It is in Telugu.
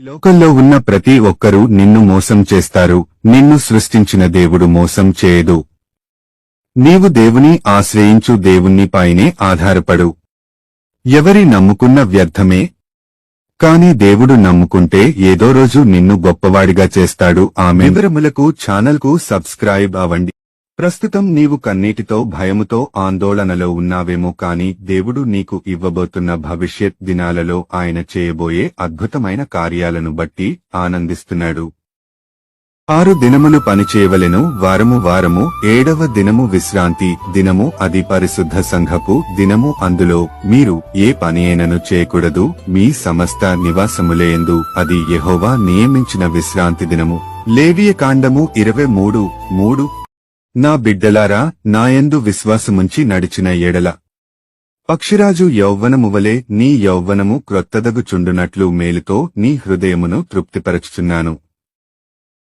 లోకంలో ఉన్న ప్రతి ఒక్కరూ నిన్ను మోసం చేస్తారు. నిన్ను సృష్టించిన దేవుడు మోసం చేయదు. నీవు దేవుని ఆశ్రయించు దేవుణ్ణి పైనే ఆధారపడు. ఎవరి నమ్ముకున్న వ్యర్థమే? కాని దేవుడు నమ్ముకుంటే ఏదో రోజు నిన్ను గొప్పవాడిగా చేస్తాడు. ఆమె వివరములకు ఛానల్కు సబ్స్క్రైబ్ అవ్వండి. ప్రస్తుతం నీవు కన్నీటితో భయముతో ఆందోళనలో ఉన్నావేమో కాని దేవుడు నీకు ఇవ్వబోతున్న భవిష్యత్ దినాలలో ఆయన చేయబోయే అద్భుతమైన కార్యాలను బట్టి ఆనందిస్తున్నాడు. ఆరు దినములు పనిచేయవలెను వారము వారము ఏడవ దినము విశ్రాంతి దినము అది పరిశుద్ధ సంఘపు దినము అందులో మీరు ఏ పని అయినను చేయకూడదు మీ సమస్త నివాసములేయందు అది యహోవా నియమించిన విశ్రాంతి దినము. లేవియ కాండము ఇరవై మూడు మూడు నా బిడ్డలారా నాయందు విశ్వాసముంచి నడిచిన ఎడల. పక్షిరాజు యౌవ్వనమువలే నీ యౌవనము క్రొత్తదగుచుండునట్లు మేలుతో నీ హృదయమును తృప్తిపరచుచున్నాను.